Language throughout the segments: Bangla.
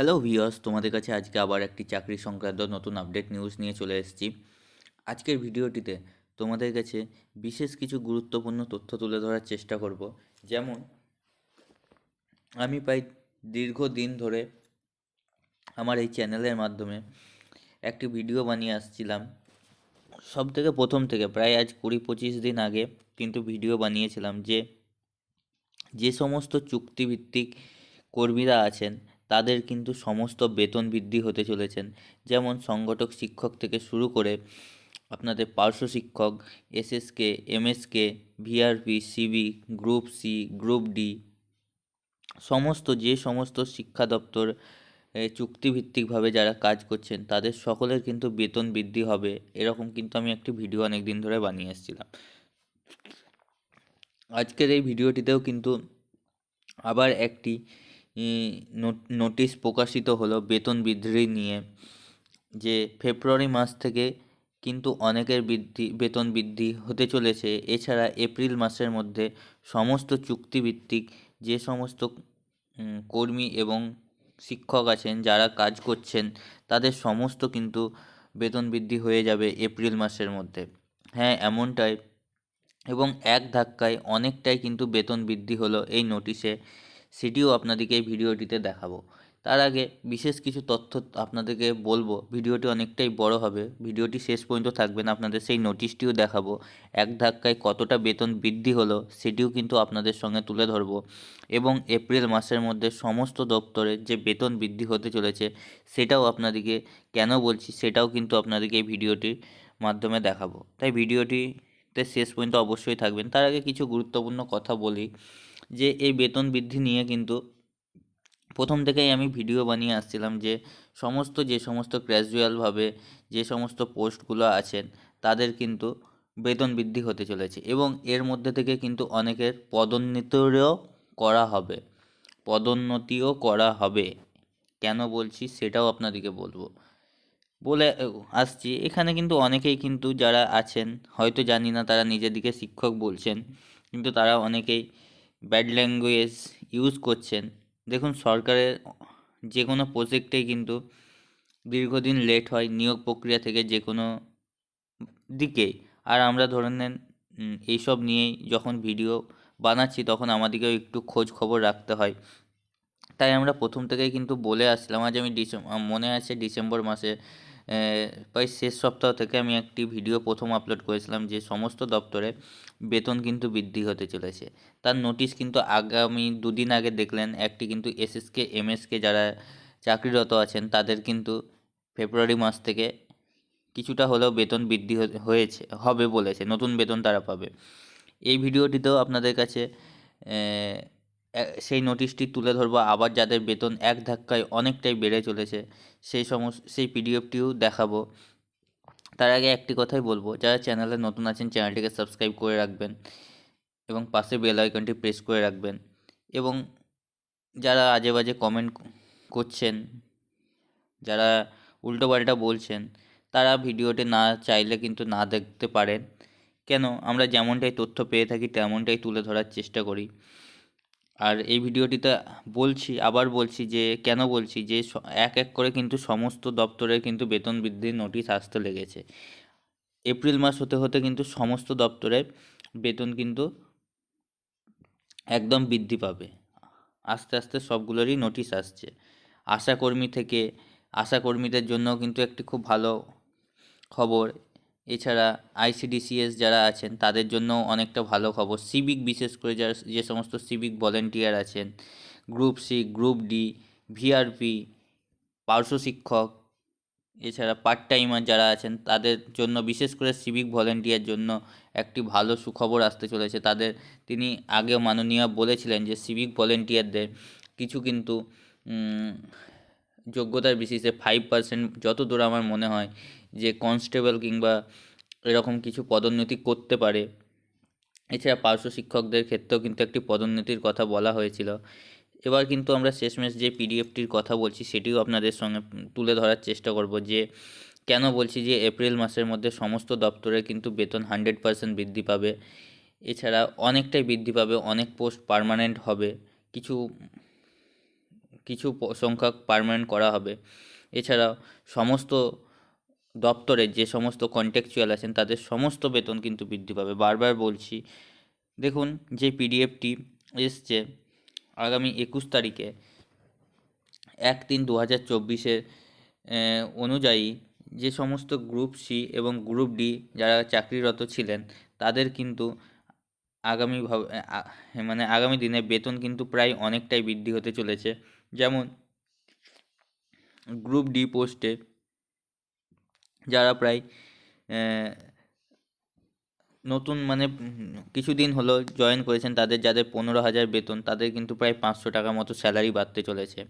হ্যালো ভিওস তোমাদের কাছে আজকে আবার একটি চাকরি সংক্রান্ত নতুন আপডেট নিউজ নিয়ে চলে এসেছি। আজকের ভিডিওটিতে তোমাদের কাছে বিশেষ কিছু গুরুত্বপূর্ণ তথ্য তুলে ধরার চেষ্টা করব। যেমন, আমি প্রায় দীর্ঘদিন ধরে আমার এই চ্যানেলের মাধ্যমে একটি ভিডিও বানিয়ে আসছিলাম। সব থেকে প্রথম থেকে প্রায় আজ কুড়ি পঁচিশ দিন আগে কিন্তু ভিডিও বানিয়েছিলাম যে যে সমস্ত চুক্তিভিত্তিক কর্মীরা আছেন তাদের কিন্তু সমস্ত বেতন বৃদ্ধি হতে চলেছেন। যেমন সংগঠক শিক্ষক থেকে শুরু করে আপনাদের পার্শ্ব শিক্ষক, SSK, MSK, VRP, CB, group C, group D, সমস্ত যে সমস্ত শিক্ষা দপ্তর চুক্তিভিত্তিকভাবে যারা কাজ করছেন, তাদের সকলের কিন্তু বেতন বৃদ্ধি হবে। এরকম কিন্তু আমি একটি ভিডিও অনেক দিন ধরে বানিয়ে এসেছিলাম। আজকের এই ভিডিওটিতেও কিন্তু আবার একটি নোটিশ প্রকাশিত হলো বেতন বৃদ্ধি নিয়ে, যে ফেব্রুয়ারি মাস থেকে কিন্তু অনেকের বৃদ্ধি, বেতন বৃদ্ধি হতে চলেছে। এছাড়া এপ্রিল মাসের মধ্যে সমস্ত চুক্তিভিত্তিক যে সমস্ত কর্মী এবং শিক্ষক আছেন, যারা কাজ করছেন, তাদের সমস্ত কিন্তু বেতন বৃদ্ধি হয়ে যাবে এপ্রিল মাসের মধ্যে। হ্যাঁ এমনটাই। এবং এক ধাক্কায় অনেকটাই কিন্তু বেতন বৃদ্ধি হলো এই নোটিশে। সেটিও আপনাদেরকে এই ভিডিওটিতে দেখাবো। তার আগে বিশেষ কিছু তথ্য আপনাদেরকে বলব, ভিডিওটি অনেকটাই বড় হবে। ভিডিওটি শেষ পর্যন্ত থাকবেন আপনাদের সেই নোটিশটিও দেখাবো। এক ধাক্কায় কতটা বেতন বৃদ্ধি হলো সেটিও কিন্তু আপনাদের সঙ্গে তুলে ধরবো। এবং এপ্রিল মাসের মধ্যে সমস্ত দপ্তরে যে বেতন বৃদ্ধি হতে চলেছে, সেটাও আপনাদেরকে কেন বলছি, সেটাও কিন্তু আপনাদেরকে এই ভিডিওটির মাধ্যমে দেখাবো। তাই ভিডিওটিতে শেষ পর্যন্ত অবশ্যই থাকবেন। তার আগে কিছু গুরুত্বপূর্ণ কথা বলি। যে এই বেতন বৃদ্ধি নিয়ে কিন্তু প্রথম থেকেই আমি ভিডিও বানিয়ে আসছিলাম যে সমস্ত যে সমস্ত ক্যাজুয়ালভাবে যে সমস্ত পোস্টগুলো আছেন, তাদের কিন্তু বেতন বৃদ্ধি হতে চলেছে এবং এর মধ্যে থেকে কিন্তু অনেকের পদোন্নতিও করা হবে। পদোন্নতিও করা হবে। কেন বলছি সেটাও আপনাদেরকে বলব। বলে আসছি, এখানে কিন্তু অনেকেই কিন্তু যারা আছেন, হয়তো জানি না, তারা নিজেদিকে শিক্ষক বলছেন, কিন্তু তারা অনেকেই ব্যাড ল্যাঙ্গুয়েজ ইউজ করছেন। দেখুন, সরকারের যে কোনো প্রজেক্টেই কিন্তু দীর্ঘদিন লেট হয় নিয়োগ প্রক্রিয়া থেকে যে কোনো দিকেই আর আমরা ধরে নেন এইসব নিয়েই যখন ভিডিও বানাচ্ছি, তখন আমাদেরকেও একটু খোঁজ খবর রাখতে হয়। তাই আমরা প্রথম থেকেই কিন্তু বলে আসছিলাম আজ আমি ডিসেম্বর মনে আছে ডিসেম্বর মাসে প্রায় শেষ সপ্তাহ থেকে আমি একটি ভিডিও প্রথম আপলোড করেছিলাম যে সমস্ত দপ্তরে বেতন কিন্তু বৃদ্ধি হতে চলেছে। তার নোটিশ কিন্তু আগামী দুদিন আগে দেখলেন, একটি কিন্তু এসএসকে এমএসকে যারা চাকরিরত আছেন, তাদের কিন্তু ফেব্রুয়ারি মাস থেকে কিছুটা হলেও বেতন বৃদ্ধি হয়েছে, হবে বলেছে, নতুন বেতন তারা পাবে। এই ভিডিওটিতেও আপনাদের কাছে সেই নোটিশটি তুলে ধরবো। আবার যাদের বেতন এক ধাক্কায় অনেকটাই বেড়ে চলেছে, সেই সমস্ত সেই পিডিএফটিও দেখাবো। তার আগে একটি কথাই বলব, যারা চ্যানেলে নতুন আছেন চ্যানেলটিকে সাবস্ক্রাইব করে রাখবেন এবং পাশে বেল আইকনটি প্রেস করে রাখবেন এবং যারা আজে বাজে কমেন্ট করছেন, যারা উল্টোপাল্টা বলছেন, তারা ভিডিওটি না চাইলে কিন্তু না দেখতে পারেন। কেন? আমরা যেমনটাই তথ্য পেয়ে থাকি, তেমনটাই তুলে ধরার চেষ্টা করি। আর এই ভিডিওটিতে বলছি, আবার বলছি যে, কেন বলছি যে এক এক করে কিন্তু সমস্ত দপ্তরের কিন্তু বেতন বৃদ্ধির নোটিশ আসতে লেগেছে। এপ্রিল মাস হতে হতে কিন্তু সমস্ত দপ্তরে বেতন কিন্তু একদম বৃদ্ধি পাবে। আস্তে আস্তে সবগুলোরই নোটিশ আসছে। আশাকর্মী থেকে, আশাকর্মীদের জন্য কিন্তু একটি খুব ভালো খবর। এছাড়া আইসিডিসিএস যারা আছেন, তাদের জন্য অনেকটা ভালো খবর। সিভিক বিশেষ করে যারা যে সমস্ত সিভিক ভলেন্টিয়ার আছেন group C group D VRP পার্শ্ব শিক্ষক, এছাড়া পার্ট টাইমার যারা আছেন, তাদের জন্য, বিশেষ করে সিভিক ভলেন্টিয়ার জন্য একটি ভালো সুখবর আসতে চলেছে। তাদের, তিনি আগে মাননীয় বলেছিলেন যে সিভিক ভলেন্টিয়ারদের কিছু কিন্তু যোগ্যতার বিশেষে ফাইভ পার্সেন্ট যত দূর আমার মনে হয় যে কনস্টেবল কিংবা এরকম কিছু পদোন্নতি করতে পারে। এছাড়া পার্শ্ব শিক্ষকদের ক্ষেত্রেও কিন্তু একটি পদোন্নতির কথা বলা হয়েছিল। এবার কিন্তু আমরা শেষমেশ যে পিডিএফটির কথা বলছি, সেটিও আপনাদের সঙ্গে তুলে ধরার চেষ্টা করব যে কেন বলছি যে এপ্রিল মাসের মধ্যে সমস্ত দপ্তরে কিন্তু বেতন হান্ড্রেড পার্সেন্ট বৃদ্ধি পাবে। এছাড়া অনেকটাই বৃদ্ধি পাবে, অনেক পোস্ট পার্মানেন্ট হবে, কিছু কিছু সংখ্যক পার্মানেন্ট করা হবে। এছাড়াও সমস্ত দপ্তরের যে সমস্ত কন্ট্যাকচুয়াল আছেন, তাদের সমস্ত বেতন কিন্তু বৃদ্ধি পাবে। বারবার বলছি, দেখুন যে পিডিএফটি এসছে আগামী একুশ তারিখে এক তিন দু হাজার চব্বিশের অনুযায়ী যে সমস্ত গ্রুপ সি এবং গ্রুপ ডি যারা চাকরিরত ছিলেন, তাদের কিন্তু আগামী ভাব- আ- মানে আগামী দিনে বেতন কিন্তু প্রায় অনেকটাই বৃদ্ধি হতে চলেছে। যেমন গ্রুপ ডি পোস্টে যারা প্রায় নতুন মানে কিছুদিন হলো জয়েন করেছেন, তাদের যাদের পনেরো হাজার বেতন, তাদের কিন্তু প্রায় পাঁচশো টাকা মতো স্যালারি বাড়তে চলেছে।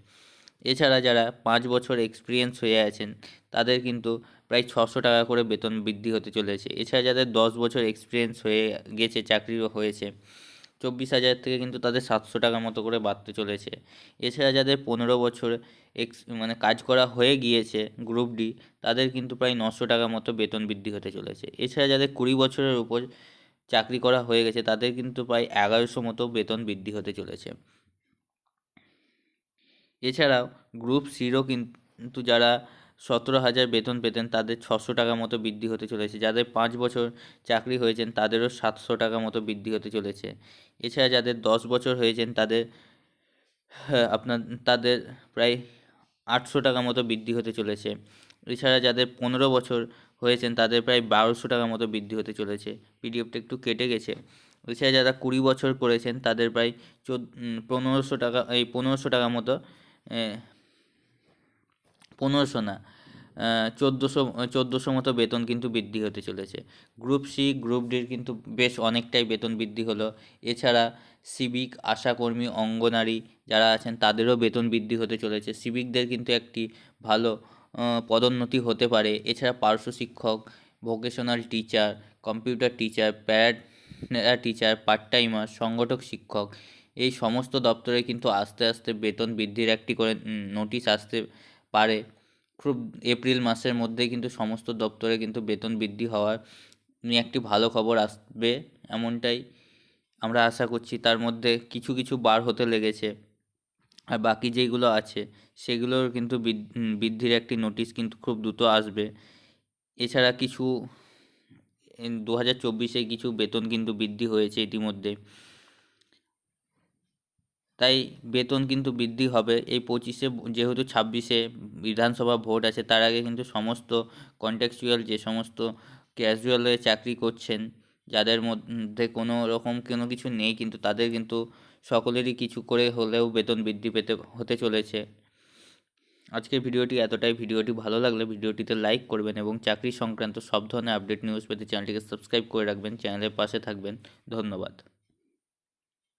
এছাড়া যারা পাঁচ বছর এক্সপিরিয়েন্স হয়ে আছেন, তাদের কিন্তু প্রায় ছশো টাকা করে বেতন বৃদ্ধি হতে চলেছে। এছাড়া যাদের দশ বছর এক্সপিরিয়েন্স হয়ে গেছে, চাকরিও হয়েছে চব্বিশ হাজার থেকে কিন্তু তাদের সাতশো টাকা মতো করে বাড়তে চলেছে। এছাড়া যাদের পনেরো বছর এক্স মানে কাজ করা হয়ে গিয়েছে গ্রুপ ডি তাদের কিন্তু প্রায় নশো টাকা মতো বেতন বৃদ্ধি হতে চলেছে। এছাড়া যাদের কুড়ি বছরের উপর চাকরি করা হয়ে গেছে, তাদের কিন্তু প্রায় এগারোশো মতো বেতন বৃদ্ধি হতে চলেছে। এছাড়াও গ্রুপ সিরও কিন্তু যারা সতেরো হাজার বেতন পেতেন তাদের ছশো টাকা মতো বৃদ্ধি হতে চলেছে। যাদের পাঁচ বছর চাকরি হয়েছেন তাদেরও সাতশো টাকা মতো বৃদ্ধি হতে চলেছে। এছাড়া যাদের দশ বছর হয়েছেন তাদের হ্যাঁ, আপনার তাদের প্রায় আটশো টাকা মতো বৃদ্ধি হতে চলেছে। এছাড়া যাদের পনেরো বছর হয়েছেন তাদের প্রায় বারোশো টাকা মতো বৃদ্ধি হতে চলেছে। পিডিএফটা একটু কেটে গেছে। এছাড়া যারা কুড়ি বছর করেছেন তাদের প্রায় চোদ্দ পনেরোশো টাকা এই পনেরোশো টাকা মতো পনেরোশো না চোদ্দোশো চোদ্দোশো মতো বেতন কিন্তু বৃদ্ধি হতে চলেছে। গ্রুপ সি, গ্রুপ ডির কিন্তু বেশ অনেকটাই বেতন বৃদ্ধি হলো। এছাড়া সিভিক, আশাকর্মী, অঙ্গনারী যারা আছেন, তাদেরও বেতন বৃদ্ধি হতে চলেছে। সিভিকদের কিন্তু একটি ভালো পদোন্নতি হতে পারে। এছাড়া পার্শ্ব শিক্ষক, vocational teacher, computer teacher para teacher, part timer, সংগঠক শিক্ষক, এই সমস্ত দপ্তরে কিন্তু আস্তে আস্তে বেতন বৃদ্ধির একটি করে নোটিশ আসতে পারে। খুব এপ্রিল মাসের মধ্যেই কিন্তু সমস্ত দপ্তরে কিন্তু বেতন বৃদ্ধি হওয়ার নিয়ে একটি ভালো খবর আসবে এমনটাই আমরা আশা করছি। তার মধ্যে কিছু কিছু বার হতে লেগেছে। আর বাকি যেইগুলো আছে, সেগুলোর কিন্তু বৃদ- বৃদ্ধির একটি নোটিশ কিন্তু খুব দ্রুত আসবে। এছাড়া কিছু দু হাজার চব্বিশে কিছু বেতন কিন্তু বৃদ্ধি হয়েছে ইতিমধ্যে। তাই বেতন কিন্তু বৃদ্ধি হবে। এই পঁচিশে যেহেতু ছাব্বিশে বিধানসভা ভোট আছে, তার আগে কিন্তু সমস্ত কন্ট্যাকচুয়াল যে সমস্ত ক্যাজুয়ালে চাকরি করছেন, যাদের মধ্যে কোনো রকম কোনো কিছু নেই কিন্তু তাদের কিন্তু সকলেরই কিছু করে হলেও বেতন বৃদ্ধি পেতে, হতে চলেছে। আজকের ভিডিওটি এতটাই। ভিডিওটি ভালো লাগলে ভিডিওটিতে লাইক করবেন এবং চাকরি সংক্রান্ত সব ধরনের আপডেট নিউজ পেতে চ্যানেলটিকে সাবস্ক্রাইব করে রাখবেন। চ্যানেলের পাশে থাকবেন। ধন্যবাদ।